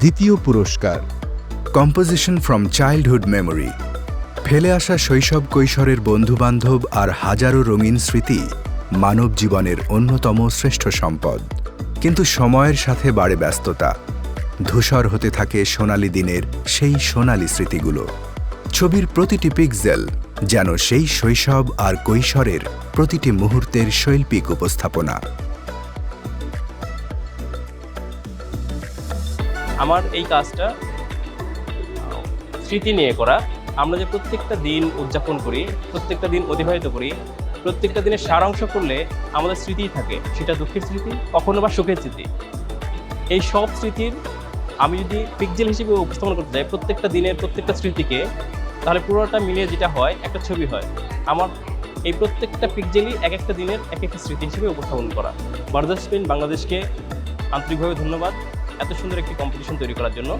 দ্বিতীয় পুরস্কার composition from childhood memory ফেলে আসা শৈশব কৈশোরের বন্ধুবান্ধব আর হাজারো রঙিন স্মৃতি মানব জীবনের অন্যতম শ্রেষ্ঠ সম্পদ। কিন্তু সময়ের সাথে বাড়ে ব্যস্ততা। ধূসর হতে থাকে সোনালি দিনের সেই সোনালি স্মৃতিগুলো। ছবির প্রতিটি পিক্সেল যেন সেই শৈশব আর কৈশোরের প্রতিটি মুহূর্তের শৈল্পিক উপস্থাপনা। আমার এই কাজটা, স্মৃতি নিয়ে করা। আমরা যে প্রত্যেকটা দিন উদযাপন করি, প্রত্যেকটা দিন অতিবাহিত করি, প্রত্যেকটা দিনের সারাংশ করলে আমাদের স্মৃতিই থাকে। সেটা দুঃখের স্মৃতি, কখনো বা সুখের স্মৃতি। এই সব স্মৃতির আমি যদি পিকজেল হিসেবে উপস্থাপন করতে যাই, প্রত্যেকটা দিনের প্রত্যেকটা স্মৃতিকে, তাহলে পুরোটা মিলিয়ে যেটা হয়, একটা ছবি হয়। আমার এই প্রত্যেকটা পিকজেলই এক একটা দিনের এক একটা স্মৃতি হিসেবে উপস্থাপন করা। বার্দার স্পেন, বাংলাদেশকে আন্তরিকভাবে ধন্যবাদ। এত সুন্দর একটি কম্পিটিশন তৈরি করার জন্য।